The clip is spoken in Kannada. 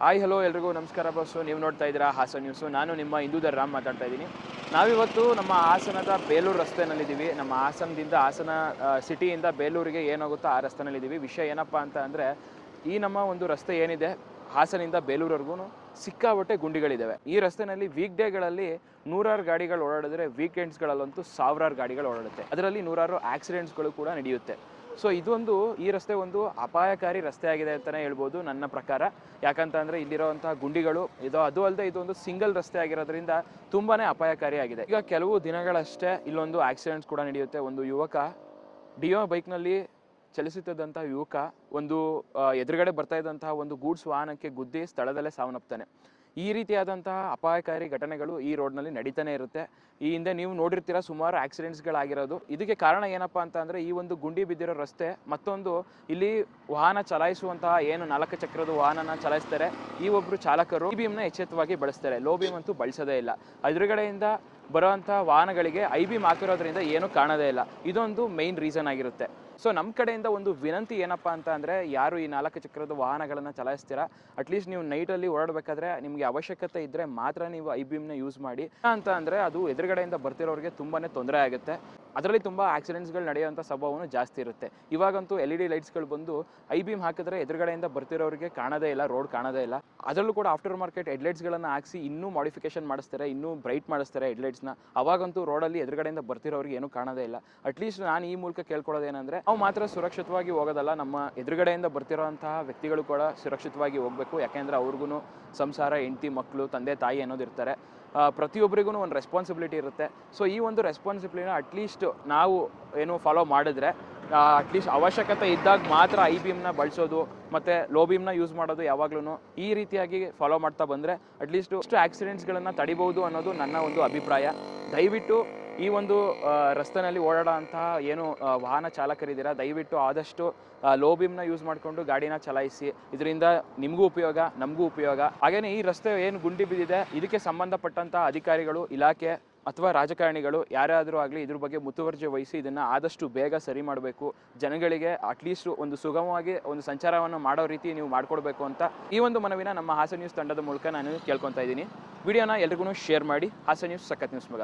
ಹಾಯ್ ಹಲೋ ಎಲ್ರಿಗೂ. ನಮಸ್ಕಾರ ಬಸ್ಸು ನೀವು ನೋಡ್ತಾ ಇದ್ದೀರಾ ಹಾಸನ ನ್ಯೂಸು ನಾನು ನಿಮ್ಮ ಹಿಂದೂಧರ್ ರಾಮ್ ಮಾತಾಡ್ತಾ ಇದ್ದೀನಿ. ನಾವಿವತ್ತು ನಮ್ಮ ಹಾಸನದ ಬೇಲೂರು ರಸ್ತೆನಲ್ಲಿದ್ದೀವಿ ನಮ್ಮ ಹಾಸನದಿಂದ, ಹಾಸನ ಸಿಟಿಯಿಂದ ಬೇಲೂರಿಗೆ ಏನಾಗುತ್ತೋ ಆ ರಸ್ತೆನಲ್ಲಿದ್ದೀವಿ ವಿಷಯ ಏನಪ್ಪ ಅಂತ ಅಂದರೆ, ಈ ನಮ್ಮ ಒಂದು ರಸ್ತೆ ಏನಿದೆ ಹಾಸನಿಂದ ಬೇಲೂರವರೆಗೂ ಸಿಕ್ಕಾಬಟ್ಟೆ ಗುಂಡಿಗಳಿದ್ದಾವೆ. ಈ ರಸ್ತೆಯಲ್ಲಿ ವೀಕ್ ಡೇಗಳಲ್ಲಿ ನೂರಾರು ಗಾಡಿಗಳು ಓಡಾಡಿದ್ರೆ ವೀಕೆಂಡ್ಸ್ಗಳಲ್ಲಂತೂ ಸಾವಿರಾರು ಗಾಡಿಗಳು ಓಡಾಡುತ್ತೆ. ಅದರಲ್ಲಿ ನೂರಾರು ಆಕ್ಸಿಡೆಂಟ್ಸ್ಗಳು ಕೂಡ ನಡೆಯುತ್ತೆ. ಸೊ ಇದೊಂದು ಈ ರಸ್ತೆ ಒಂದು ಅಪಾಯಕಾರಿ ರಸ್ತೆ ಆಗಿದೆ ಅಂತಲೇ ಹೇಳ್ಬೋದು ನನ್ನ ಪ್ರಕಾರ. ಯಾಕಂತಂದರೆ ಇಲ್ಲಿರುವಂತಹ ಗುಂಡಿಗಳು, ಇದು ಅದು ಅಲ್ಲದೆ ಇದೊಂದು ಸಿಂಗಲ್ ರಸ್ತೆ ಆಗಿರೋದ್ರಿಂದ ತುಂಬಾ ಅಪಾಯಕಾರಿ ಆಗಿದೆ. ಈಗ ಕೆಲವು ದಿನಗಳಷ್ಟೇ ಇಲ್ಲೊಂದು ಆಕ್ಸಿಡೆಂಟ್ಸ್ ಕೂಡ ನಡೆಯುತ್ತೆ. ಒಂದು ಯುವಕ, ಡಿಯೋ ಬೈಕ್ನಲ್ಲಿ ಚಲಿಸುತ್ತಿದ್ದಂತಹ ಯುವಕ ಒಂದು ಎದುರುಗಡೆ ಬರ್ತಾ ಇದ್ದಂತಹ ಒಂದು ಗೂಡ್ಸ್ ವಾಹನಕ್ಕೆ ಗುದ್ದಿ ಸ್ಥಳದಲ್ಲೇ ಸಾವನ್ನಪ್ತಾನೆ. ಈ ರೀತಿಯಾದಂತಹ ಅಪಾಯಕಾರಿ ಘಟನೆಗಳು ಈ ರೋಡ್ನಲ್ಲಿ ನಡೀತಾನೆ ಇರುತ್ತೆ. ಈ ಹಿಂದೆ ನೀವು ನೋಡಿರ್ತೀರ ಸುಮಾರು ಆಕ್ಸಿಡೆಂಟ್ಸ್ಗಳಾಗಿರೋದು. ಇದಕ್ಕೆ ಕಾರಣ ಏನಪ್ಪಾ ಅಂತ ಅಂದರೆ ಈ ಒಂದು ಗುಂಡಿ ಬಿದ್ದಿರೋ ರಸ್ತೆ, ಮತ್ತೊಂದು ಇಲ್ಲಿ ವಾಹನ ಚಲಾಯಿಸುವಂತಹ ಏನು ನಾಲ್ಕು ಚಕ್ರದ ವಾಹನನ ಚಲಾಯಿಸ್ತಾರೆ. ಈ ಒಬ್ಬರು ಚಾಲಕರು ಬೀಮ್ನ ಎಚ್ಚೆತ್ತವಾಗಿ ಬಳಸ್ತಾರೆ. ಲೋ ಬೀಮ್ ಅಂತೂ ಬಳಸೋದೇ ಇಲ್ಲ. ಎದುರುಗಡೆಯಿಂದ ಬರುವಂಥ ವಾಹನಗಳಿಗೆ ಐ ಬಿ ಹಾಕಿರೋದ್ರಿಂದ ಏನೂ ಕಾಣೋದೇ ಇಲ್ಲ. ಇದೊಂದು ಮೈನ್ ರೀಸನ್ ಆಗಿರುತ್ತೆ. ಸೊ ನಮ್ಮ ಕಡೆಯಿಂದ ಒಂದು ವಿನಂತಿ ಏನಪ್ಪ ಅಂತ ಅಂದರೆ, ಯಾರು ಈ ನಾಲ್ಕು ಚಕ್ರದ ವಾಹನಗಳನ್ನು ಚಲಾಯಿಸ್ತೀರಾ? ಅಟ್ಲೀಸ್ಟ್ ನೀವು ನೈಟಲ್ಲಿ ಓಡಾಡಬೇಕಾದ್ರೆ ನಿಮಗೆ ಅವಶ್ಯಕತೆ ಇದ್ದರೆ ಮಾತ್ರ ನೀವು ಐ ಬಿಮ್ನ ಯೂಸ್ ಮಾಡಿ. ಅಂತ ಅಂದರೆ, ಅದು ಎದುರುಗಡೆಯಿಂದ ಬರ್ತಿರೋರಿಗೆ ತುಂಬಾ ತೊಂದರೆ ಆಗುತ್ತೆ. ಅದರಲ್ಲಿ ತುಂಬ ಆಕ್ಸಿಡೆಂಟ್ಸ್ಗಳು ನಡೆಯುವಂಥ ಸ್ವಭಾವನೂ ಜಾಸ್ತಿ ಇರುತ್ತೆ. ಇವಾಗಂತೂ ಎಲ್ ಇ ಡಿ ಲೈಟ್ಸ್ಗಳು ಬಂದು ಐ ಬೀಮ್ ಹಾಕಿದ್ರೆ ಎದುರುಗಡೆಯಿಂದ ಬರ್ತಿರೋರಿಗೆ ಕಾಣೋದೇ ಇಲ್ಲ ರೋಡ್ ಕಾಣೋದೇ ಇಲ್ಲ. ಅದರಲ್ಲೂ ಕೂಡ ಆಫ್ಟರ್ ಮಾರ್ಕೆಟ್ ಹೆಡ್ಲೈಟ್ಸ್ಗಳನ್ನು ಹಾಕಿಸಿ ಇನ್ನೂ ಮಾಡಿಫಿಕೇಶನ್ ಮಾಡಿಸ್ತಾರೆ ಇನ್ನೂ ಬ್ರೈಟ್ ಮಾಡಿಸ್ತಾರೆ ಹೆಡ್ಲೈಟ್ಸ್ನ ಅವಾಗಂತೂ ರೋಡಲ್ಲಿ ಎದುರುಗಡೆಯಿಂದ ಬರ್ತಿರೋರಿಗೆ ಏನೂ ಕಾಣೋದೇ ಇಲ್ಲ. ಅಟ್ಲೀಸ್ಟ್ ನಾನು ಈ ಮೂಲಕ ಕೇಳ್ಕೊಳ್ಳೋದೇನೆಂದರೆ ನಾವು ಮಾತ್ರ ಸುರಕ್ಷಿತವಾಗಿ ಹೋಗೋದಲ್ಲ ನಮ್ಮ ಎದುರುಗಡೆಯಿಂದ ಬರ್ತಿರೋಂತಹ ವ್ಯಕ್ತಿಗಳು ಕೂಡ ಸುರಕ್ಷಿತವಾಗಿ ಹೋಗಬೇಕು. ಯಾಕೆಂದರೆ ಅವ್ರಿಗೂ ಸಂಸಾರ ಹೆಂಡತಿ ಮಕ್ಕಳು ತಂದೆ ತಾಯಿ ಅನ್ನೋದು ಇರ್ತಾರೆ. ಆ, ಪ್ರತಿಯೊಬ್ಬರಿಗೂ ಒಂದು ರೆಸ್ಪಾನ್ಸಿಬಿಲಿಟಿ ಇರುತ್ತೆ. ಸೊ ಈ ಒಂದು ರೆಸ್ಪಾನ್ಸಿಬಿಲಿಟಿನ ಅಟ್ಲೀಸ್ಟ್ ನಾವು ಏನು ಫಾಲೋ ಮಾಡಿದ್ರೆ ಅಟ್ಲೀಸ್ಟ್ ಅವಶ್ಯಕತೆ ಇದ್ದಾಗ ಮಾತ್ರ ಐ ಬೀಮ್ನ ಬಳಸೋದು, ಮತ್ತು ಲೋ ಬೀಮ್ನ ಯೂಸ್ ಮಾಡೋದು ಯಾವಾಗ್ಲೂ ಈ ರೀತಿಯಾಗಿ ಫಾಲೋ ಮಾಡ್ತಾ ಬಂದರೆ ಅಟ್ಲೀಸ್ಟ್ ಅಷ್ಟು ಆಕ್ಸಿಡೆಂಟ್ಸ್ಗಳನ್ನು ತಡಿಬೋದು ಅನ್ನೋದು ನನ್ನ ಒಂದು ಅಭಿಪ್ರಾಯ. ದಯವಿಟ್ಟು ಈ ಒಂದು ರಸ್ತೆಯಲ್ಲಿ ರಸ್ತೆನಲ್ಲಿ ಓಡಾಡೋ ಅಂತಹ ಏನು ವಾಹನ ಚಾಲಕರಿದ್ದೀರಾ, ದಯವಿಟ್ಟು ಆದಷ್ಟು ಲೋ ಬೀಮ್ನ ಯೂಸ್ ಮಾಡಿಕೊಂಡು ಗಾಡಿನ ಚಲಾಯಿಸಿ. ಇದರಿಂದ ನಿಮಗೂ ಉಪಯೋಗ, ನಮಗೂ ಉಪಯೋಗ. ಹಾಗೆಯೇ ಈ ರಸ್ತೆ ಏನು ಗುಂಡಿ ಬಿದ್ದಿದೆ, ಇದಕ್ಕೆ ಸಂಬಂಧಪಟ್ಟಂತಹ ಅಧಿಕಾರಿಗಳು, ಇಲಾಖೆ ಅಥವಾ ರಾಜಕಾರಣಿಗಳು ಯಾರಾದರೂ ಆಗಲಿ ಇದ್ರ ಬಗ್ಗೆ ಮುತುವರ್ಜಿ ವಹಿಸಿ ಇದನ್ನು ಆದಷ್ಟು ಬೇಗ ಸರಿ ಮಾಡಬೇಕು. ಜನಗಳಿಗೆ ಅಟ್ಲೀಸ್ಟ್ ಒಂದು ಸುಗಮವಾಗಿ ಒಂದು ಸಂಚಾರವನ್ನು ಮಾಡೋ ರೀತಿ ನೀವು ಮಾಡಿಕೊಡ್ಬೇಕು ಅಂತ ಈ ಒಂದು ಮನವಿನ ನಮ್ಮ ಹಾಸನ್ ನ್ಯೂಸ್ ತಂಡದ ಮೂಲಕ ನಾನು ಕೇಳ್ಕೊತಾ ಇದ್ದೀನಿ. ವಿಡಿಯೋನ ಎಲ್ರಿಗೂ ಶೇರ್ ಮಾಡಿ. ಹಾಸನ್ ನ್ಯೂಸ್ ಸಖತ್ ನ್ಯೂಸ್ ಮಗ.